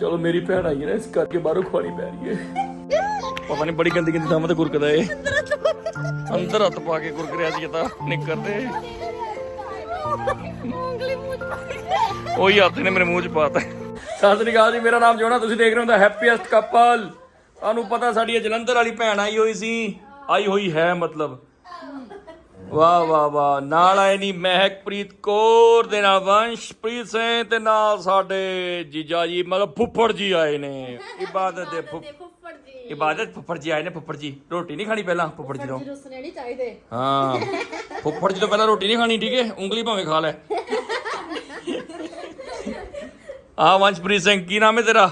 ਚਲੋ ਮੇਰੀ ਭੈਣ ਆਈ ਹੈ ਨਾ ਇਸ ਕਰਕੇ ਬਾਹਰੋਂ ਖਵਾਣੀ ਪੈ ਰਹੀ ਹੈ। ਪਤਾ ਨਹੀਂ ਬੜੀ ਗੰਦੀ ਗੰਦੀ ਥਾਂ ਤੇ ਗੁਰਕਦਾ ਏ। ਅੰਦਰ ਹੱਥ ਪਾ ਕੇ। ਗੁਰਕ ਰਿਹਾ ਸੀ ਇਹ ਤਾਂ ਨਿੱਕਰ ਤੇ। ਉਂਗਲੀ ਮੂੰਹ ਚ ਉਹੀ ਹੱਥ ਨੇ ਮੇਰੇ ਮੂੰਹ 'ਚ ਪਾਤਾ ਸਤਿ ਸ੍ਰੀ ਅਕਾਲ ਜੀ ਮੇਰਾ ਨਾਮ ਜੋਨਾ ਤੁਸੀਂ ਦੇਖ ਰਹੇ ਹੋ ਦਾ ਹੈਪੀਐਸਟ ਕਪਲ ਤੁਹਾਨੂੰ ਪਤਾ ਸਾਡੀ ਇਹ ਜਲੰਧਰ ਵਾਲੀ ਭੈਣ ਆਈ ਹੋਈ ਸੀ। ਆਈ ਹੋਈ ਹੈ ਮਤਲਬ। ਵਾਹ ਵਾਹ ਵਾਹ। ਨਾਲ ਆਏ ਨਹੀਂ ਮਹਿਕਪ੍ਰੀਤ ਕੌਰ ਦੇ ਨਾਲ ਵੰਸ਼ਪ੍ਰੀਤ ਸਿੰਘ ਤੇ ਨਾਲ ਸਾਡੇ ਜੀਜਾ ਜੀ ਮਤਲਬ ਫੁੱਫੜ ਜੀ ਆਏ ਨੇ। ਇਬਾਦਤ ਦੇ ਫੁੱਫ ਫੁੱਫੜ ਜੀ। ਇਬਾਦਤ ਫੁੱਫੜ ਜੀ ਆਏ ਨੇ ਫੁੱਫੜ ਜੀ। ਰੋਟੀ ਨਹੀਂ ਖਾਣੀ ਪਹਿਲਾਂ ਫੁੱਫੜ ਜੀ ਤੋਂ ਰੁਸਨੇ ਨਹੀਂ ਚਾਹੀਦੇ। ਹਾਂ। ਫੁੱਫੜ ਜੀ ਤੋਂ ਪਹਿਲਾਂ ਰੋਟੀ ਨਹੀਂ ਖਾਣੀ ਠੀਕ ਹੈ? ਉਂਗਲੀ ਭਾਵੇਂ ਖਾ ਲੈ। ਆ ਵੰਸ਼ਪ੍ਰੀਤ ਸਿੰਘ ਕੀ ਨਾਮ ਹੈ ਤੇਰਾ?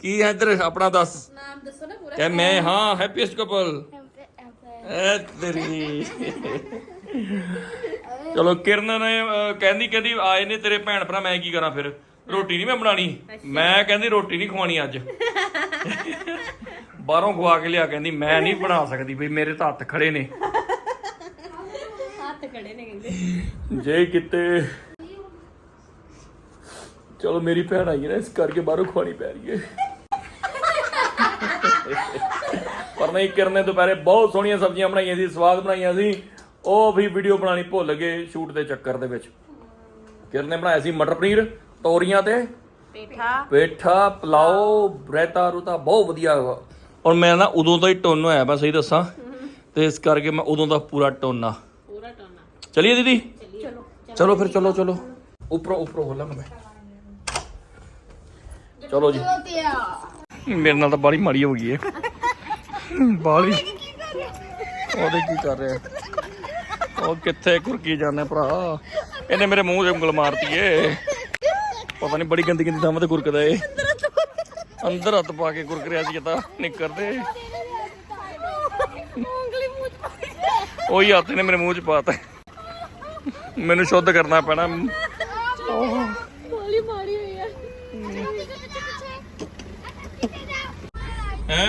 ਕੀ ਹੈ ਇੱਧਰ? ਆਪਣਾ ਦੱਸ। ਨਾਮ ਦੱਸੋ ਨਾ ਪੂਰਾ। ਕਿ ਮੈਂ ਹਾਂ ਹੈਪੀਐਸਟ ਕਪਲ ਐ ਤੇਰੀ। ਚਲੋ ਕਿਰਨ ਨੇ ਅਹ, ਕਹਿੰਦੀ ਕਹਿੰਦੀ ਆਏ ਨੇ ਤੇਰੇ ਭੈਣ ਭਰਾ ਮੈਂ ਕੀ ਕਰਾਂ ਫਿਰ? ਰੋਟੀ ਨਹੀਂ ਮੈਂ ਬਣਾਣੀ। ਮੈਂ ਕਹਿੰਦੀ ਰੋਟੀ ਨਹੀਂ ਖਵਾਣੀ ਅੱਜ। ਬਾਹਰੋਂ ਖਵਾ ਕੇ ਲਿਆ ਕਹਿੰਦੀ ਮੈਂ ਨਹੀਂ ਬਣਾ ਸਕਦੀ ਬਈ ਮੇਰੇ ਤਾਂ ਹੱਥ ਖੜੇ ਨੇ। ਹੱਥ ਖੜੇ ਨੇ ਕਹਿੰਦੇ। ਜੇ ਕਿਤੇ ਚਲੋ ਮੇਰੀ ਭੈਣ ਆਈ ਹੈ ਨਾ ਇਸ ਕਰਕੇ ਬਾਹਰੋਂ ਖਵਾਣੀ ਪੈ ਰਹੀ ਹੈ। ਪਰ ਨਹੀਂ ਕਰਨੇ ਦੁਪਹਿਰੇ ਬਹੁਤ ਸੋਹਣੀਆਂ ਸਬਜ਼ੀਆਂ ਬਣਾਈਆਂ ਸੀ ਸਵਾਦ ਬਣਾਈਆਂ ਸੀ। ਉਹ ਵੀ ਵੀਡੀਓ ਬਣਾਣੀ ਭੁੱਲ ਗਏ ਸ਼ੂਟ ਦੇ ਚੱਕਰ ਦੇ ਵਿੱਚ। ਕਿਰਨ ਨੇ ਬਣਾਇਆ ਸੀ ਮਟਰ ਪਨੀਰ ਤੋਰੀਆਂ ਤੇ ਪੇਠਾ। ਪੇਠਾ ਪਲਾਓ ਬ੍ਰੈਤਾ ਰੂਤਾ ਬਹੁਤ ਵਧੀਆ। ਔਰ ਮੈਂ ਨਾ ਉਦੋਂ ਦਾ ਹੀ ਟੁੰਨ ਹੋਇਆ ਮੈਂ ਸਹੀ ਦੱਸਾਂ। ਤੇ ਇਸ ਕਰਕੇ ਮੈਂ ਉਦੋਂ ਦਾ ਪੂਰਾ ਟੁੰਨ। ਆ ਪੂਰਾ ਟੋਨਾ। ਚਲਿਏ ਦੀਦੀ? ਚਲੋ ਚਲੋ। ਫਿਰ ਚਲੋ ਚਲੋ। ਉੱਪਰੋਂ ਉੱਪਰੋਂ ਖੋਲਾਂ ਮੈਂ। ਚਲੋ ਜੀ। ਮੇਰੇ ਨਾਲ ਤਾਂ ਬਾਲੀ ਮਾੜੀ ਹੋ ਗਈ ਹੈ ਬਾਲੀ। ਉਹਦੇ ਕੀ ਕਰ ਰਿਹਾ? ਉਹ ਕਿੱਥੇ ਕੁਰਕੀ ਜਾਂਦੇ ਭਰਾ? ਇਹਨੇ ਮੇਰੇ ਮੂੰਹ 'ਤੇ ਉਂਗਲ ਮਾਰਤੀ ਏ। ਪਤਾ ਨਹੀਂ ਬੜੀ ਗੰਦੀ ਗੰਦੀ ਥਾਂ ਤੇ ਗੁਰਕਦਾ ਏ। ਅੰਦਰ ਹੱਥ ਪਾ ਕੇ। ਗੁਰਕ ਰਿਹਾ ਸੀ ਤਾਂ ਨਿੱਕਰ ਤੇ ਉਂਗਲੀ ਮੂੰਹ ਚ ਪਾ ਕੇ। ਉਹੀ ਹੱਥ ਨੇ ਮੇਰੇ ਮੂੰਹ 'ਚ ਪਾਤਾ। ਮੈਨੂੰ ਸ਼ੁੱਧ ਕਰਨਾ ਪੈਣਾ ਗੋਲੀ ਮਾਰੀ ਹੋਈ ਆ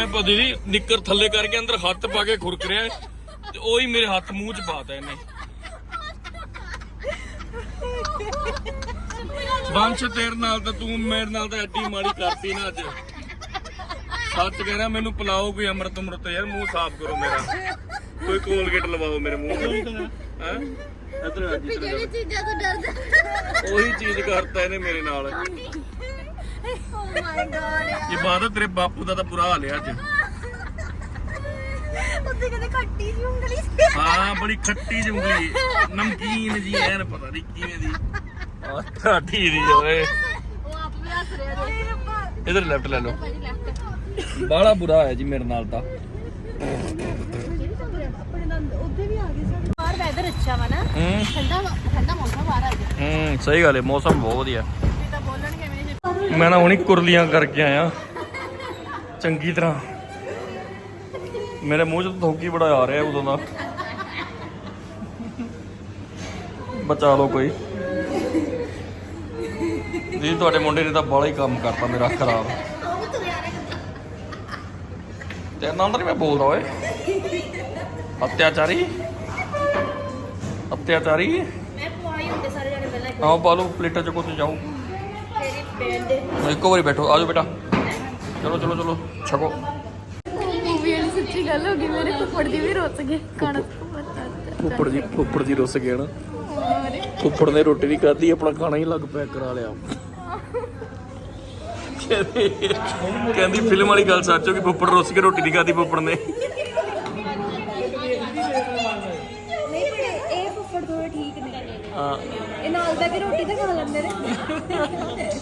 ਹੈ ਪਰ ਦੀਦੀ ਨਿੱਕਰ ਥੱਲੇ ਕਰਕੇ ਅੰਦਰ ਹੱਥ ਪਾ ਕੇ ਖੁਰਕ ਰਿਹਾ ਤੇ ਉਹੀ ਮੇਰੇ ਹੱਥ ਮੂੰਹ 'ਚ ਪਾਤਾ ਇਹਨੇ। ਬੰਸ਼ ਤੇਰੇ ਨਾਲ ਤਾਂ ਤੂੰ ਮੇਰੇ ਨਾਲ ਤਾਂ ਐਡੀ ਮਾੜੀ ਕਰਤੀ ਨਾ ਅੱਜ। ਸੱਚ ਕਹਿਣਾ ਮੈਨੂੰ ਪਿਲਾਓ ਕੋਈ ਅੰਮ੍ਰਿਤ ਅੰਮ੍ਰਿਤ ਯਾਰ ਮੂੰਹ ਸਾਫ਼ ਕਰੋ ਮੇਰਾ। ਕੋਈ ਕੋਲਗੇਟ ਲਵਾਓ ਮੇਰੇ ਮੂੰਹ ਤੇ ਹੈ? ਇਧਰ ਆ ਜੀ ਚੀਜ਼ਾਂ ਤੋਂ ਡਰਦਾ। ਉਹੀ ਚੀਜ਼ ਕਰਤਾ ਇਹਨੇ ਮੇਰੇ ਨਾਲ। ਮਾਈ ਗॉड ਇਬਾਦਤ ਤੇਰੇ ਬਾਪੂ ਦਾ ਤਾਂ ਬੁਰਾ ਹਾਲ ਹੈ ਅੱਜ। ਉੱਤੇ ਕਹਿੰਦੇ ਖੱਟੀ ਜੀ ਉਂਗਲੀ। ਹਾਂ ਬੜੀ ਖੱਟੀ ਉਂਗਲੀ। ਨਮਕੀਨ ਜੀ ਐਨ ਪਤਾ ਨਹੀਂ ਕਿਵੇਂ ਦੀ। ਆ ਠਾਠੀ ਦੀ ਓਏ। ਉਹ ਆਪ ਵੀ ਹੱਸ ਰਿਹਾ ਜੀ ਇਧਰ ਲੈਫਟ ਲੈ ਲਓ। ਬਾਲਾ ਬੁਰਾ ਹੋਇਆ ਜੀ ਮੇਰੇ ਨਾਲ ਤਾਂ। ਆਪਣੇ ਨਾਲ ਉੱਥੇ ਵੀ ਆ ਗਏ ਸਰ ਬਾਹਰ ਵੈਦਰ ਅੱਛਾ ਵਾ ਨਾ। ਠੰਡਾ ਠੰਡਾ ਮੌਸਮ ਆ ਗਿਆ ਹੂੰ ਸਹੀ ਗੱਲ ਹੈ ਮੌਸਮ ਬਹੁਤ ਵਧੀਆ। ਮੈਂ ਨਾ ਹੁਣੀ ਕੁਰਲੀਆਂ ਕਰਕੇ ਆਇਆ। ਚੰਗੀ ਤਰ੍ਹਾਂ। ਮੇਰੇ ਮੂੰਹ 'ਚ ਥੋਕੀ ਬੜਾ ਆ ਰਿਹਾ ਉਦੋਂ ਦਾ। ਬਚਾ ਲਓ ਕੋਈ। ਜੀ ਤੁਹਾਡੇ ਮੁੰਡੇ ਨੇ ਤਾਂ ਬਾਲਾ ਹੀ ਕੰਮ ਕਰਤਾ ਮੇਰਾ ਖਰਾਬ। ਤੇ ਨਾਲ ਤਾਂ ਨੀ ਮੈਂ ਬੋਲਦਾ ਓਏ। ਅਤਿਆਚਾਰੀ। ਅਤਿਆਚਾਰੀ। ਮੈਂ ਪਵਾਈ ਹੁੰਦੇ ਸਾਰੇ ਜਣੇ ਪਹਿਲਾਂ ਆਓ ਪਾਲੋ ਪਲੇਟਾਂ ਚੁੱਕੋ ਤੇ ਜਾਓ। ਬੈਂਡ ਦੇ ਇੱਕੋ ਵਾਰੀ ਬੈਠੋ ਆਜੋ ਬੇਟਾ। ਚਲੋ ਚਲੋ ਚਲੋ ਛਕੋ। ਮੂਵੀ ਵਾਲੀ ਸੱਚੀ ਗੱਲ ਹੋ ਗਈ ਮੇਰੇ ਫੁੱਫੜ ਦੀ ਵੀ ਰੁੱਸ ਗਏ ਖਾਣਾ ਫੁੱਫੜ ਜੀ ਫੁੱਫੜ ਜੀ ਰੁੱਸ ਗਏ ਨਾ। ਫੁੱਫੜ ਨੇ ਰੋਟੀ ਨਹੀਂ ਖਾਧੀ ਆਪਣਾ ਖਾਣਾ ਹੀ ਲੱਗ ਪਿਆ ਕਰਾ ਲਿਆ। ਕਹਿੰਦੀ- ਕਹਿੰਦੀ ਫਿਲਮ ਵਾਲੀ ਗੱਲ ਸੱਚ ਹੋ ਕਿ ਫੁੱਫੜ ਰੁੱਸ ਕੇ ਰੋਟੀ ਨਹੀਂ ਖਾਧੀ ਫੁੱਫੜ ਨੇ। ਨਹੀਂ ਪਰ ਇਹ ਫੁੱਫੜ ਥੋੜੇ ਠੀਕ ਨੇ। ਹਾਂ। ਇਹ ਨਾਲ ਬੈ ਕੇ ਰੋਟੀ ਤਾਂ ਖਾ ਲੈਂਦੇ ਨੇ।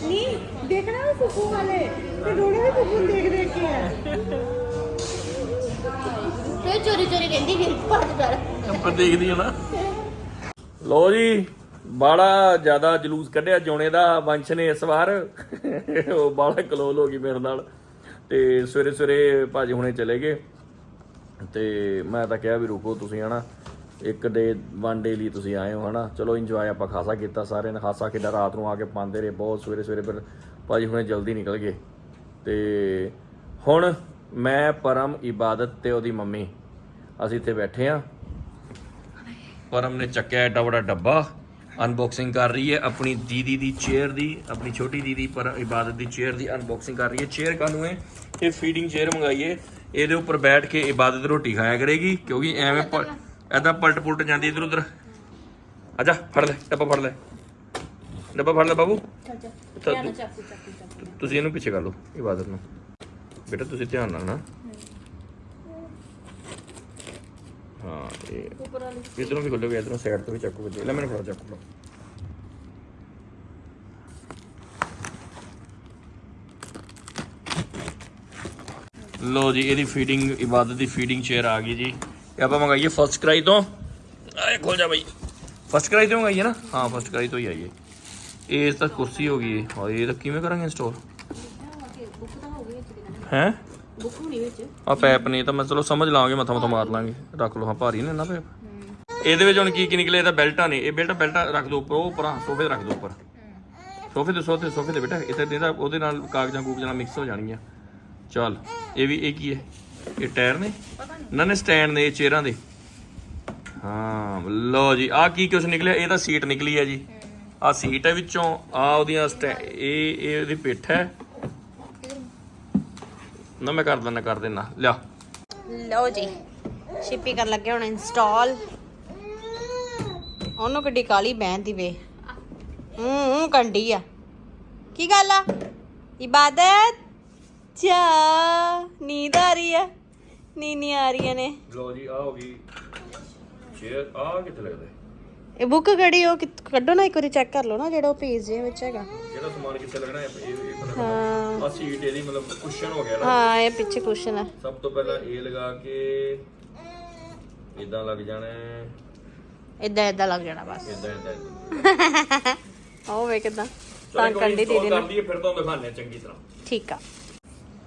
ਨਹੀਂ ਦੇਖਣਾ ਉਹ ਫੁੱਫੂ ਵਾਲੇ। ਤੇ ਦੋਨੇ ਵੀ ਫੁੱਫੂ ਨੂੰ ਦੇਖ ਦੇਖ ਕੇ ਆ। ਤੇ ਚੋਰੀ ਚੋਰੀ ਕਹਿੰਦੀ ਫਿਰ ਭੱਜ ਪੈਰ ਆਪਾਂ ਦੇਖਦੀ ਆ ਨਾ। ਲੋ ਜੀ ਬਾੜਾ ਜ਼ਿਆਦਾ ਜਲੂਸ ਕੱਢਿਆ ਜੋਣੇ ਦਾ ਵੰਸ਼ ਨੇ ਇਸ ਵਾਰ। ਉਹ ਬਾੜਾ ਕਲੋਲ ਹੋ ਗਈ ਮੇਰੇ ਨਾਲ। ਤੇ ਸਵੇਰੇ ਸਵੇਰੇ ਭਾਜੀ ਹੁਣੇ ਚਲੇ ਗਏ। ਤੇ ਮੈਂ ਤਾਂ ਕਿਹਾ ਵੀ ਰੁਕੋ ਤੁਸੀਂ ਹਨਾ। ਇੱਕ ਡੇ ਵਨ ਡੇ ਲਈ ਤੁਸੀਂ ਆਏ ਹੋ, ਹਨਾ? ਚਲੋ ਇੰਜੋਏ ਆਪਾਂ ਖਾਸਾ ਕੀਤਾ ਸਾਰਿਆਂ ਨੇ, ਖਾਸਾ ਖੇਡਾ ਰਾਤ ਨੂੰ ਆ ਕੇ ਪਾਉਂਦੇ ਰਹੇ, ਬਹੁਤ ਸਵੇਰੇ ਸਵੇਰੇ, ਫਿਰ ਭਾਜੀ ਹੁਣੇ ਜਲਦੀ ਨਿਕਲ ਗਏ। ਤੇ ਹੁਣ ਮੈਂ ਪਰਮ ਇਬਾਦਤ ਤੇ ਉਹਦੀ ਮੰਮੀ, ਅਸੀਂ ਇੱਥੇ ਬੈਠੇ ਆ ਪਰਮ ਨੇ ਚੱਕਿਆ ਐਡਾ ਵੱਡਾ ਡੱਬਾ ਅਨਬਾਕਸਿੰਗ ਕਰ ਰਹੀ ਹੈ, ਆਪਣੀ ਦੀਦੀ ਦੀ ਚੇਅਰ ਦੀ, ਆਪਣੀ ਛੋਟੀ ਦੀਦੀ ਪਰ ਇਬਾਦਤ ਦੀ ਚੇਅਰ ਦੀ ਅਨਬਾਕਸਿੰਗ ਕਰ ਰਹੀ ਹੈ। ਚੇਅਰ ਕਾਨੂੰ ਹੈ? ਇਹ ਫੀਡਿੰਗ ਚੇਅਰ ਮੰਗਾਈ ਇਹਦੇ ਉੱਪਰ ਬੈਠ ਕੇ ਇਬਾਦਤ ਰੋਟੀ ਖਾਇਆ ਕਰੇਗੀ, ਕਿਉਂਕਿ ਐਵੇਂ ਪ- ਪਲਟ ਪੁਲਟ ਜਾਂਦੀ ਇਧਰ ਉਧਰ। ਜਾ, ਫੜ ਲੈ, ਡੱਬਾ ਫੜ ਲੈ। ਡੱਬਾ ਫੜ ਲੈ ਬਾਬੂ। ਤਾਂ ਤੂੰ- ਤੁਸੀਂ ਇਹਨੂੰ ਪਿੱਛੇ ਕਰ ਲਓ, ਇਬਾਦਤ ਨੂੰ। ਬੇਟਾ, ਤੁਸੀਂ ਧਿਆਨ ਨਾਲ ਨਾ। ਹਾਂ, ਇਹ ਇਧਰੋਂ ਵੀ ਖੋਲੋਗੇ ਇਧਰੋਂ ਸਾਈਡ ਤੋਂ ਵੀ ਚੱਕੂ ਵੱਜੇ ਲੈ, ਮੈਨੂੰ ਫੜਾ, ਚੱਕੂ ਫੜਾ। ਲੋ ਜੀ, ਇਹਦੀ ਫੀਡਿੰਗ ਇਬਾਦਤ ਦੀ ਫੀਡਿੰਗ ਚੇਅਰ ਆ ਗਈ ਜੀ। ਇਹ ਆਪਾਂ ਮੰਗਾਈਏ? ਫਸਟ ਕਰਾਈ ਤੋਂ? ਆਏ ਖੋਲ ਜਾ ਬਈ। ਫਸਟ ਕਰਾਈ ਤੋਂ ਮੰਗਾਈਏ ਨਾ? ਹਾਂ ਫਸਟ ਕਰਾਈ ਤੋਂ ਹੀ ਆਈਏ। ਇਹ ਤਾਂ ਕੁਰਸੀ ਹੋ ਗਈ। ਹਾਂ ਇਹ ਤਾਂ ਕਿਵੇਂ ਕਰਾਂਗੇ ਇੰਸਟਾਲ ਬੁੱਕ ਤਾਂ ਹੈ? ਬੁੱਕ ਹੋਣੀ ਵਿੱਚ ਆ ਪੈਪ ਨਹੀਂ ਤਾਂ ਮੈਂ ਚਲੋ ਸਮਝ ਲਾਂਗੇ, ਮੱਥਾ ਮੱਥਾ ਮਾਰ ਲਾਂਗੇ। ਰੱਖ ਲਓ, ਹਾਂ, ਭਾਰੀ ਨੇ ਨਾ ਪੈਪ। ਇਹਦੇ ਵਿੱਚ ਹੁਣ ਕੀ ਕੀ ਨਿਕਲੇ? ਇਹਦਾ ਬੈਲਟਾਂ ਨੇ। ਇਹ ਬੈਲਟ, ਬੈਲਟਾਂ ਰੱਖ ਦਿਓ ਉੱਪਰ, ਉਹ ਉੱਪਰ ਸੋਫੇ ਤੇ ਰੱਖ ਦਿਓ ਉੱਪਰ। ਸੋਫੇ ਤੇ, ਸੋਫੇ ਸੋਫੇ ਤੇ ਬੇਟਾ ਇੱਥੇ ਇਹਦਾ ਉਹਦੇ ਨਾਲ ਕਾਗਜ਼ਾਂ ਕੂਗਜ਼ਾਂ ਨਾਲ ਮਿਕਸ ਹੋ ਜਾਣਗੀਆਂ। ਚੱਲ, ਇਹ ਵੀ, ਇਹ ਕੀ ਹੈ? ਇਹ ਟਾਇਰ ਨੇ? ਨਾ, ਨੇ ਸਟੈਂਡ ਨੇ ਚੇਅਰਾਂ ਦੇ। ਹਾਂ, ਲਓ ਜੀ ਆ ਕੀ ਕੁਛ ਨਿਕਲਿਆ? ਇਹ ਤਾਂ ਸੀਟ ਨਿਕਲੀ ਹੈ ਜੀ। ਆ ਸੀਟ ਹੈ ਵਿੱਚੋਂ ਆ ਉਹਦੀਆਂ ਇਹ ਇਹ ਉਹਦੀ ਪਿੱਠ ਹੈ। ਨਾ, ਮੈਂ ਕਰ ਦਿੰਦਾ ਕਰ ਦਿੰਦਾ। ਲਿਆ। ਲਓ ਜੀ, ਸ਼ਿਪੀ ਕਰਨ ਲੱਗੇ ਹੁਣ ਇੰਸਟਾਲ ਉਹਨੂੰ ਕਿੱਡੀ ਕਾਲੀ ਬਹਿਣ ਦੀ ਵੇ। ਹੂੰ ਕੰਡੀ ਆ। ਕੀ ਗੱਲ ਆ? ਇਬਾਦਤ? ਚਾ ਨੀਂਦ ਆ ਰਹੀ ਆ। ਨੀਨੀ ਆ ਰਹੀਆਂ ਨੇ। ਲੋ ਜੀ ਆ ਹੋ ਗਈ ਚੇਅਰ ਆ ਕਿੱਥੇ ਲੱਗਦਾ ਹੈ? ਇਹ ਬੁੱਕ ਕਿਹੜੀ ਉਹ ਕਿੱਥ- ਕੱਢੋ ਨਾ ਇੱਕ ਵਾਰੀ ਚੈੱਕ ਕਰ ਲਓ ਨਾ ਜਿਹੜਾ ਉਹ ਪੇਜ ਦੇ ਵਿੱਚ ਹੈਗਾ। ਜਿਹੜਾ ਸਮਾਨ ਕਿੱਥੇ ਲੱਗਣਾ ਹੈ ਇਹ ਇਹ ਪਤਾ ਹਾਂ। ਆ ਸੀਟ ਇਹਦੀ ਮਤਲਬ ਕੁਸ਼ਨ ਹੋ ਗਿਆ ਨਾ। ਹਾਂ ਇਹ ਪਿੱਛੇ ਕੁਸ਼ਨ ਹੈ ਸਭ ਤੋਂ ਪਹਿਲਾਂ ਇਹ ਲਗਾ ਕੇ ਇਦਾਂ ਲੱਗ ਜਾਣਾ ਇਦਾਂ ਇਦਾਂ ਲੱਗ ਜਾਣਾ ਬਸ। ਇਦਾਂ ਇਦਾਂ ਉਹ ਵੇ ਕਿਦਾਂ? ਤਾਂ ਕੰਡੀ ਨੂੰ। ਦਈਏ ਫਿਰ ਤੋਂ ਦਿਖਾਣੇ ਚੰਗੀ ਤਰ੍ਹਾਂ। ਠੀਕ ਆ।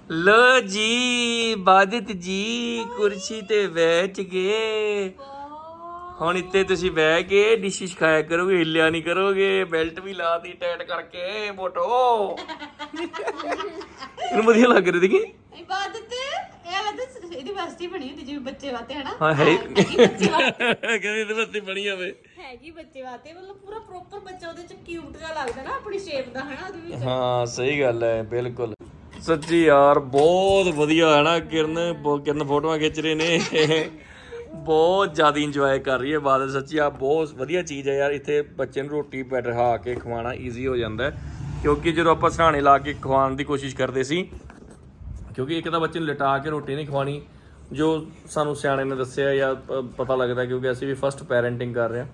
ਲੋ ਜੀ ਬਾਦਤ ਜੀ ਕੁਰਸੀ ਤੇ ਬੈਠ ਗਏ ਹੁਣ ਇੱਥੇ ਤੁਸੀਂ ਬਹਿ ਕੇ ਡਿਸ਼ਿਸ਼ ਖਾਇਆ ਕਰੋਗੇ ਹਿੱਲਿਆ ਨਹੀਂ ਕਰੋਗੇ ਬੈਲਟ ਵੀ ਲਾਤੀ ਟਾਈਟ ਕਰਕੇ ਮੋਟੋ ਇਹਨੂੰ ਵਧੀਆ ਲੱਗ ਰਹੀ ਦੇਖੀ ਇਬਾਦਤ ਇਹ ਲੱਗਦਾ ਇਹਦੀ ਵਸਤੀ ਬਣੀ ਹੁੰਦੀ ਜਿਵੇਂ ਬੱਚੇ ਵਾਤੇ ਹਨਾ? ਹਾਂ ਹੈ ਬੱਚੇ ਵਾਸਤੇ। ਕਹਿੰਦੇ ਇਹਦੇ ਬੱਤੀ ਬਣੀ ਹੋਵੇ। ਹੈਗੀ ਬੱਚੇ ਵਾਤੇ ਮਤਲਬ ਪੂਰਾ ਪ੍ਰੋਪਰ ਬੱਚਾ ਉਹਦੇ ਚ ਕਿਊਟ ਜਿਹਾ ਲੱਗਦਾ ਨਾ ਆਪਣੀ ਸ਼ੇਪ ਦਾ ਹਨਾ ਉਹਦੇ ਵਿੱਚ। ਹਾਂ ਸਹੀ ਗੱਲ ਹੈ ਬਿਲਕੁਲ। ਸੱਚੀ ਯਾਰ, ਬਹੁਤ ਵਧੀਆ ਹੈ ਨਾ ਕਿਰਨ। ਬਹੁਤ ਕਿਰਨ ਫੋਟੋਆਂ ਖਿੱਚ ਰਹੇ ਨੇ। ਬਹੁਤ ਜ਼ਿਆਦਾ ਇੰਜੋਏ ਕਰ ਰਹੀ ਹੈ ਬਾਦਲ ਸੱਚੀ ਆ, ਬਹੁਤ ਵਧੀਆ ਚੀਜ਼ ਹੈ ਯਾਰ। ਇੱਥੇ ਬੱਚੇ ਨੂੰ ਰੋਟੀ ਬੈਠਾ ਕੇ ਖਵਾਉਣਾ ਈਜ਼ੀ ਹੋ ਜਾਂਦਾ ਕਿਉਂਕਿ ਜਦੋਂ ਆਪਾਂ ਸਰਾਣੇ ਲਾ ਕੇ ਖਵਾਉਣ ਦੀ ਕੋਸ਼ਿਸ਼ ਕਰਦੇ ਸੀ, ਕਿਉਂਕਿ ਇੱਕ ਤਾਂ ਬੱਚੇ ਨੂੰ ਲਿਟਾ ਕੇ ਰੋਟੀ ਨਹੀਂ ਖਵਾਣੀ ਜੋ ਸਾਨੂੰ ਸਿਆਣੇ ਨੇ ਦੱਸਿਆ ਜਾਂ ਪਤਾ ਲੱਗਦਾ ਕਿਉਂਕਿ ਅਸੀਂ ਵੀ ਫਸਟ ਪੈਰੈਂਟਿੰਗ ਕਰ ਰਹੇ ਹਾਂ।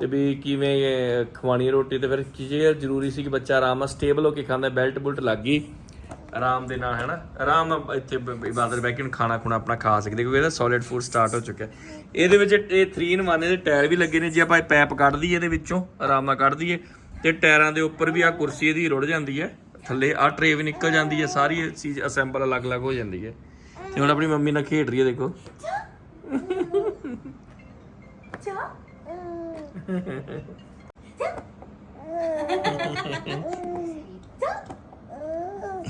ਤੇ ਵੀ ਕਿਵੇਂ ਇਹ ਖਵਾਣੀ ਰੋਟੀ, ਤੇ ਫਿਰ ਕੀ ਜ਼ਰੂਰੀ ਸੀ ਕਿ ਬੱਚਾ ਆਰਾਮ ਨਾਲ ਸਟੇਬਲ ਹੋ ਕੇ ਖਾਂਦਾ ਬੈਲਟ ਬੁਲਟ ਲੱਗ ਗਈ। ਆਰਾਮ ਦੇ ਨਾਲ, ਹੈਨਾ? ਆਰਾਮ ਨਾਲ ਇੱਥੇ ਬ- ਬ- ਕੇ ਖਾਣਾ ਖੁਣਾ ਆਪਣਾ ਖਾ ਸਕਦੇ, ਕਿਉਂਕਿ ਇਹਦਾ ਸੋਲਿਡ ਫੂਡ ਸਟਾਰਟ ਹੋ ਚੁੱਕਿਆ। ਇਹਦੇ ਵਿੱਚ ਇਹ 3 ਇਨ 1 ਦੇ ਟਾਇਰ ਵੀ ਲੱਗੇ ਨੇ, ਜੇ ਆਪਾਂ ਪੈਪ ਕੱਢ ਦਈਏ ਇਹਦੇ ਵਿੱਚੋਂ, ਆਰਾਮ ਨਾਲ ਕੱਢ ਦਈਏ ਤੇ ਟਾਇਰਾਂ ਦੇ ਉੱਪਰ ਵੀ ਆ ਕੁਰਸੀ ਇਹਦੀ ਰੁੜ ਜਾਂਦੀ ਹੈ, ਥੱਲੇ ਆ ਟਰੇ ਵੀ ਨਿਕਲ ਜਾਂਦੀ ਹੈ, ਸਾਰੀ ਚੀਜ਼ ਅਸੈਂਬਲ ਅਲੱਗ-ਅਲੱਗ ਹੋ ਜਾਂਦੀ ਹੈ। ਤੇ ਹੁਣ ਆਪਣੀ ਮੰਮੀ ਨਾਲ ਖੇਡ ਰਹੀ ਹੈ, ਦੇਖੋ।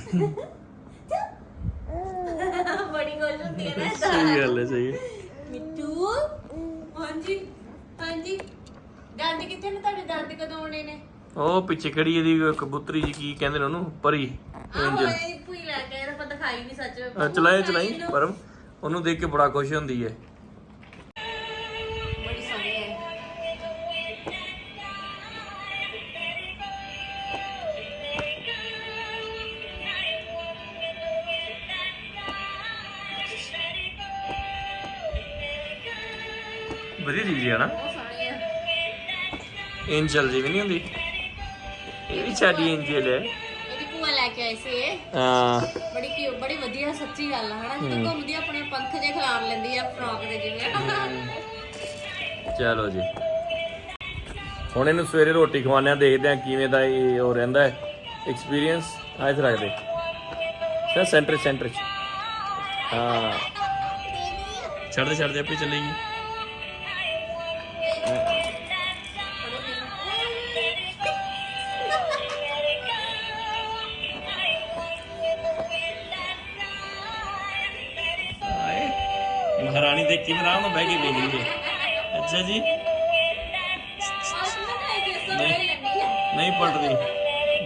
ਬੜੀ ਖੁਸ਼ ਹੁੰਦੀ ਹੈ ਨਾ ਸਹੀ ਗੱਲ ਹੈ ਸਹੀ ਹੈ। ਮਿੱਟੂ ਹਾਂਜੀ ਹਾਂਜੀ। ਦੰਦ ਕਿੱਥੇ ਨੇ ਤੁਹਾਡੇ? ਦੰਦ ਕਦੋਂ ਆਉਣੇ ਨੇ? ਉਹ ਪਿੱਛੇ ਖੜੀ ਇਹਦੀ ਕਬੂਤਰੀ ਜੀ ਕੀ ਕਹਿੰਦੇ ਨੇ ਉਹਨੂੰ? ਪਰੀ ਆਹੋ ਇਹ ਭੂਈ ਲੈ ਕੇ ਆਇਆ ਪਰ ਦਿਖਾਈ ਨਹੀਂ ਸੱਚ। ਅਹ ਚਲਾਏ ਚਲਾਈ ਪਰਮ। ਉਹਨੂੰ ਦੇਖ ਕੇ ਬੜਾ ਖੁਸ਼ ਹੁੰਦੀ ਹੈ। ਵਧੀਆ ਚੀਜ਼ ਹੈ ਨਾ। ਹੈ ਐਂਜਲ ਜੀ ਵੀ ਨਹੀਂ ਹੁੰਦੀ? ਇਹ ਵੀ ਸਾਡੀ ਐਂਜਲ ਹੈ। ਇਹਦੀ ਭੂਆ ਲੈ ਕੇ ਆਈ ਸੀ ਇਹ। ਹਾਂ। ਬੜੀ ਕਿਉ ਬੜੀ ਵਧੀਆ ਸੱਚੀ ਗੱਲ ਆ ਹਨਾ? ਜਦੋਂ ਘੁੰਮਦੀ ਆ, ਆਪਣੇ ਪੰਖ ਜੇ ਖਿਲਾਰ ਲੈਂਦੀ ਆ ਫਰੋਕ ਦੇ ਜਿਵੇਂ। ਚਲੋ ਜੀ। ਹੁਣ ਇਹਨੂੰ ਸਵੇਰੇ ਰੋਟੀ ਖਵਾਉਂਦੇ ਆ ਦੇਖਦੇ ਆ ਕਿਵੇਂ ਦਾ ਇਹ ਉਹ ਰਹਿੰਦਾ ਹੈ। ਐਕਸਪੀਰੀਅੰਸ ਆ ਇੱਥੇ ਰੱਖ ਦੇ ਸਰ ਸੈਂਟਰ ਸੈਂਟਰ ਚ। ਹਾਂ। ਛੱਡ ਦੇ ਛੱਡ ਦੇ ਆਪੇ ਚੱਲੇਗੀ। ਦੇ ਕਿਵੇਂ ਆਰਾਮ ਨਾਲ ਬਹਿ ਕੇ ਵੇਖ ਹੈ ਅੱਛਾ ਜੀ। ਨਹੀਂ ਪਲਟਦੀ।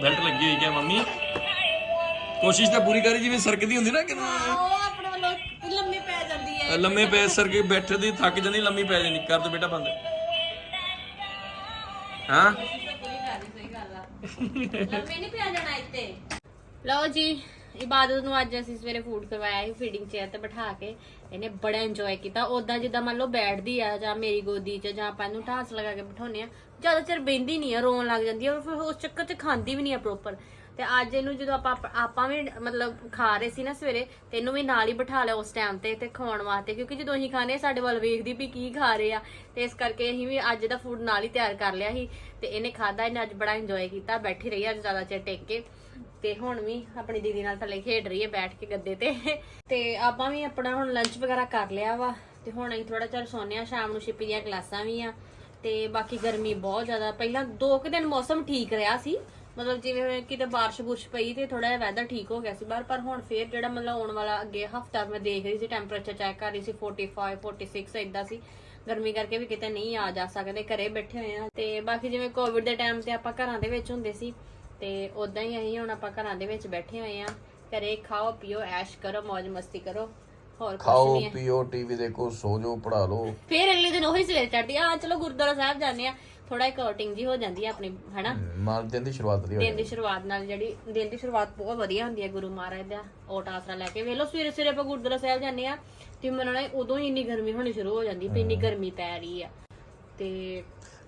ਬੈਲਟ ਲੱਗੀ ਹੋਈ ਕਿਆ ਮੰਮੀ? ਕੋਸ਼ਿਸ਼ ਤਾਂ ਪੂਰੀ ਕਰੀ ਜਿਵੇਂ ਸਰਕਦੀ ਹੁੰਦੀ ਨਾ ਕਿ ਉਹ ਆਪਣੇ ਵੱਲੋਂ ਲੰਮੀ ਪੈ ਜਾਂਦੀ ਹੈ। ਲੰਮੇ ਪੈ ਸਰ ਕੇ ਬੈਠੇ ਦੀ ਥੱਕ ਜਾਂਦੀ ਲੰਮੀ ਪੈ ਜਾਂਦੀ। ਕਰ ਦੋ ਬੇਟਾ ਬੰਦ। ਹਾਂ? ਲੰਮੀ ਨਹੀਂ ਪਿਆ ਜਾਣਾ ਇੱਥੇ। ਲਓ ਜੀ ਇਬਾਦਤ ਨੂੰ ਅੱਜ ਅਸੀਂ ਸਵੇਰੇ ਫੂਡ ਕਰਵਾਇਆ ਸੀ ਫੀਡਿੰਗ ਚੇਅਰ ਤੇ ਬਿਠਾ ਕੇ। ਇਹਨੇ ਬੜਾ ਇੰਜੋਏ ਕੀਤਾ। ਉਦਾਂ ਜਿੱਦਾਂ ਮੰਨ ਲਓ ਬੈਠਦੀ ਆ ਜਾਂ ਮੇਰੀ ਗੋਦੀ 'ਚ ਜਾਂ ਆਪਾਂ ਇਹਨੂੰ ਢਾਸ ਲਗਾ ਕੇ ਬਿਠਾਉਂਦੇ ਆ, ਜ਼ਿਆਦਾ ਚਿਰ ਬਹਿੰਦੀ ਨਹੀਂ ਆ, ਰੋਣ ਲੱਗ ਜਾਂਦੀ ਆ ਔਰ ਫਿਰ ਉਸ ਚੱਕਰ 'ਚ ਖਾਂਦੀ ਵੀ ਨਹੀਂ ਆ ਪ੍ਰੋਪਰ ਤੇ ਅੱਜ ਇਹਨੂੰ ਜਦੋਂ ਆਪਾਂ ਆਪਾਂ ਵੀ ਮਤਲਬ ਖਾ ਰਹੇ ਸੀ ਨਾ ਸਵੇਰੇ, ਤੇ ਇਹਨੂੰ ਵੀ ਨਾਲ ਹੀ ਬਿਠਾ ਲਿਆ ਉਸ ਟਾਈਮ ਤੇ ਤੇ ਖਵਾਉਣ ਵਾਸਤੇ। ਕਿਉਂਕਿ ਜਦੋਂ ਅਸੀਂ ਖਾਣੇ ਸਾਡੇ ਵੱਲ ਵੇਖਦੀ ਵੀ ਕੀ ਖਾ ਰਹੇ ਆ। ਤੇ ਇਸ ਕਰਕੇ ਅਸੀਂ ਵੀ ਅੱਜ ਦਾ ਫੂਡ ਨਾਲ ਹੀ ਤਿਆਰ ਕਰ ਲਿਆ ਸੀ। ਤੇ ਇਹਨੇ ਖਾਦਾ ਇਹਨੇ ਅੱਜ ਬੜਾ ਇੰਜੋਏ ਕੀਤਾ। ਬੈਠੀ ਰਹੀ ਅੱਜ ਜ਼ਿਆਦਾ ਚਿਰ ਟਿਕ ਕੇ। ਤੇ ਹੁਣ ਵੀ ਆਪਣੀ ਦੀਦੀ ਨਾਲ ਥੱਲੇ ਖੇਡ ਰਹੀ ਹੈ ਬੈਠ ਕੇ ਗੱਦੇ ਤੇ। ਤੇ ਆਪਾਂ ਵੀ ਆਪਣਾ ਹੁਣ ਲੰਚ ਵਗੈਰਾ ਕਰ ਲਿਆ ਵਾ। ਤੇ ਹੁਣ ਅਸੀਂ ਥੋੜਾ ਚਿਰ ਸੌਂਦੇ ਆ ਸ਼ਾਮ ਨੂੰ ਛਿਪੀ ਦੀਆਂ ਕਲਾਸਾਂ ਵੀ ਆ। ਤੇ ਬਾਕੀ ਗਰਮੀ ਬਹੁਤ ਜ਼ਿਆਦਾ। ਪਹਿਲਾਂ ਦੋ ਕੁ ਦਿਨ ਮੌਸਮ ਠੀਕ ਰਿਹਾ ਸੀ। ਮਤਲਬ ਜਿਵੇਂ ਕਿਤੇ ਬਾਰਿਸ਼ ਬੁਰਸ਼ ਪਈ ਤੇ ਥੋੜਾ ਜਿਹਾ ਵੈਦਰ ਠੀਕ ਹੋ ਗਿਆ ਸੀ। ਬਾਹਰ ਪਰ ਹੁਣ ਫੇਰ ਜਿਹੜਾ ਮਤਲਬ ਆਉਣ ਵਾਲਾ ਅੱਗੇ ਹਫਤਾ ਮੈਂ ਦੇਖ ਰਹੀ ਸੀ ਟੈਂਪਰੇਚਰ ਚੈੱਕ ਕਰ ਰਹੀ ਸੀ 45 46 ਇਦਾਂ ਸੀ। ਗਰਮੀ ਕਰਕੇ ਵੀ ਕਿਤੇ ਨਹੀਂ ਆ ਜਾ ਸਕਦੇ, ਘਰੇ ਬੈਠੇ ਹੋਏ ਆ। ਤੇ ਬਾਕੀ ਜਿਵੇਂ ਕੋਵਿਡ ਦੇ ਟਾਈਮ ਤੇ ਆਪਾਂ ਘਰਾਂ ਦੇ ਵਿੱਚ ਹੁੰਦੇ ਸੀ ਤੇ ਉਦਾਂ ਹੀ ਅਸੀਂ ਹੁਣ ਆਪਾਂ ਘਰਾਂ ਦੇ ਵਿੱਚ ਬੈਠੇ ਹੋਏ ਆ। ਘਰੇ ਖਾਓ ਪੀਓ ਐਸ਼ ਕਰੋ ਮौज ਮਸਤੀ ਕਰੋ। ਹੋਰ ਕੁਝ ਖਾਓ ਨਹੀਂ ਹੈ। ਪੀਓ ਟੀਵੀ ਦੇਖੋ ਸੋ ਜਾਓ ਪੜਾ ਲਓ। ਫੇਰ ਅਗਲੇ ਦਿਨ ਉਹੀ ਸਵੇਰ ਚੜਦੀ ਆ। ਚਲੋ ਗੁਰਦੁਆਰਾ ਸਾਹਿਬ ਜਾਂਦੇ ਆ। ਥੋੜਾ ਇੱਕ ਆਊਟਿੰਗ ਜੀ ਹੋ ਜਾਂਦੀ ਆ ਆਪਣੀ ਹਨਾ? ਮਾਲ ਦਿਨ ਦੀ ਸ਼ੁਰੂਆਤ ਦੀ ਦਿਨ ਦੀ ਸ਼ੁਰੂਆਤ ਨਾਲ ਜਿਹੜੀ ਦਿਨ ਦੀ ਸ਼ੁਰੂਆਤ ਬਹੁਤ ਵਧੀਆ ਹੁੰਦੀ ਹੈ ਗੁਰੂ ਮਹਾਰਾਜ ਦਾ। ਓਟ ਆਸਰਾ ਲੈ ਕੇ ਵੇਖ ਲਓ ਸਵੇਰੇ ਸਵੇਰੇ ਆਪਾਂ ਗੁਰਦੁਆਰਾ ਸਾਹਿਬ ਜਾਂਦੇ ਆ। ਤੇ ਮੰਨਣਾ ਉਦੋਂ ਹੀ ਇੰਨੀ ਗਰਮੀ ਹੋਣੀ ਸ਼ੁਰੂ ਹੋ ਜਾਂਦੀ ਵੀ ਇੰਨੀ ਗਰਮੀ ਪੈ ਰਹੀ ਆ। ਤੇ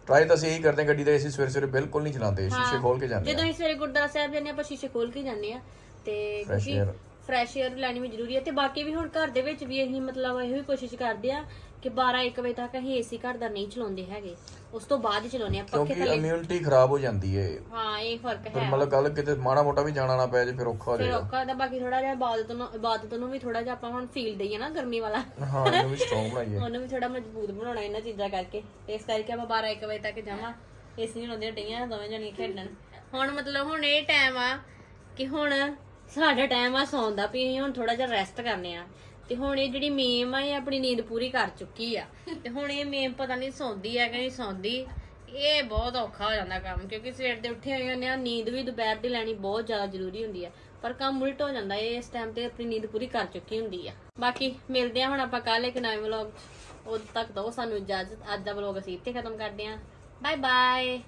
ਟਰਾਈ ਤਾਂ ਅਸੀਂ ਇਹੀ ਕਰਦੇ ਹਾਂ ਗੱਡੀ ਦਾ ਅਸੀਂ ਸਵੇਰੇ ਸਵੇਰੇ ਬਿਲਕੁਲ ਨਹੀਂ ਚਲਾਉਂਦੇ ਸ਼ੀਸ਼ੇ ਖੋਲ ਕੇ ਜਾਂਦੇ ਜਦੋਂ ਅਸੀਂ ਸਵੇਰੇ ਗੁਰਦੁਆਰਾ ਸਾਹਿਬ ਜਾਂਦੇ ਆ ਆਪਾਂ ਸ਼ੀਸ਼ੇ ਖੋਲ ਕੇ ਜਾਂਦੇ ਆ ਤੇ Fresh ਕਿਉਂਕਿ air। ਫਰੈਸ਼ 에ਅਰ ਲੈਣੀ ਵੀ ਜ਼ਰੂਰੀ ਹੈ ਤੇ ਬਾਕੀ ਵੀ ਹੁਣ ਘਰ ਦੇ ਵਿੱਚ ਵੀ ਅਸੀਂ ਮਤਲਬ ਇਹੋ ਹੀ ਕੋਸ਼ਿਸ਼ ਕਰਦੇ ਆ ਕਿ 12 1 ਵਜੇ ਤੱਕ ਅਸੀਂ ਏਸੀ ਘਰ ਦਾ ਨਹੀਂ ਚਲਾਉਂਦੇ ਹੈਗੇ। ਉਸ ਤੋਂ ਬਾਅਦ ਹੀ ਚਲਾਉਂਦੇ ਆ ਪੱਖੇ ਕਿਉਂਕਿ ਥੱਲੇ ਇਮਿਊਨਿਟੀ ਖਰਾਬ ਹੋ ਜਾਂਦੀ ਹੈ ਹਾਂ ਇਹ ਫ਼ਰਕ ਫਿਰ ਹੈ। ਮਤਲਬ ਗੱਲ ਕਿਤੇ ਮਾੜਾ ਮੋਟਾ ਵੀ ਜਾਣਾ ਨਾ ਪੈ ਜੇ ਫਿਰ ਔਖਾ ਹੋ ਫਿਰ ਜਾਏਗਾ। ਔਖਾ ਹੁੰਦਾ ਬਾਕੀ ਥੋੜਾ ਜਿਹਾ ਇਬਾਦਤ ਨੂੰ ਇਬਾਦਤ ਨੂੰ ਵੀ ਥੋੜਾ ਜਿਹਾ ਆਪਾਂ ਹੁਣ ਫੀਲ ਦਈਏ ਨਾ ਗਰਮੀ ਵਾਲਾ। ਹਾਂ ਇਹਨੂੰ ਵੀ ਸਟਰੋਂਗ ਬਣਾਈਏ। ਉਹਨੂੰ ਵੀ ਥੋੜਾ ਮਜ਼ਬੂਤ ਬਣਾਉਣਾ ਇਹਨਾਂ ਚੀਜ਼ਾਂ ਕਰਕੇ। ਤੇ ਇਸ ਕਰਕੇ ਆਪਾਂ 12 1 ਵਜੇ ਤੱਕ ਜਾਵਾਂ। ਏਸੀ ਨਹੀਂ ਲਾਉਂਦੇ ਡਈਆਂ ਦੋਵੇਂ ਜਣੀਆਂ ਖੇਡਣ। ਹੁਣ ਮਤਲਬ ਹੁਣ ਇਹ ਟਾਈਮ ਆ ਕਿ ਹੁਣ ਸਾਡਾ ਟਾਈਮ ਆ ਸੌਣ ਦਾ ਵੀ ਅਸੀਂ ਹੁਣ ਥੋੜਾ ਜਿਹਾ ਰੈਸਟ ਕਰਨੇ ਆ। ਤੇ ਹੁਣ ਇਹ ਜਿਹੜੀ ਮੇਮ ਆ, ਇਹ ਆਪਣੀ ਨੀਂਦ ਪੂਰੀ ਕਰ ਚੁੱਕੀ ਆ। ਤੇ ਹੁਣ ਇਹ ਮੇਮ ਪਤਾ ਨਹੀਂ ਸੌਂਦੀ ਆ ਕਿ ਨਹੀਂ ਸੌਂਦੀ। ਇਹ ਬਹੁਤ ਔਖਾ ਹੋ ਜਾਂਦਾ ਕੰਮ, ਕਿਉਂਕਿ ਸਵੇਰ ਦੇ ਉੱਠੇ ਹੋਏ ਹੁੰਦੇ ਆ, ਨੀਂਦ ਵੀ ਦੁਪਹਿਰ ਦੀ ਲੈਣੀ ਬਹੁਤ ਜ਼ਿਆਦਾ ਜ਼ਰੂਰੀ ਹੁੰਦੀ ਆ। ਪਰ ਕੰਮ ਉਲਟ ਹੋ ਜਾਂਦਾ, ਇਹ ਇਸ ਟਾਈਮ ਤੇ ਆਪਣੀ ਨੀਂਦ ਪੂਰੀ ਕਰ ਚੁੱਕੀ ਹੁੰਦੀ ਆ। ਬਾਕੀ ਮਿਲਦੇ ਆ ਹੁਣ ਆਪਾਂ ਕੱਲ ਇੱਕ ਨਵੇਂ ਵਲੌਗ ਉਦੋਂ ਤੱਕ ਦੋ ਸਾਨੂੰ ਇਜਾਜ਼ਤ, ਅੱਜ ਦਾ ਵਲੌਗ ਅਸੀਂ ਇੱਥੇ ਖਤਮ ਕਰਦੇ ਆ ਬਾਏ ਬਾਏ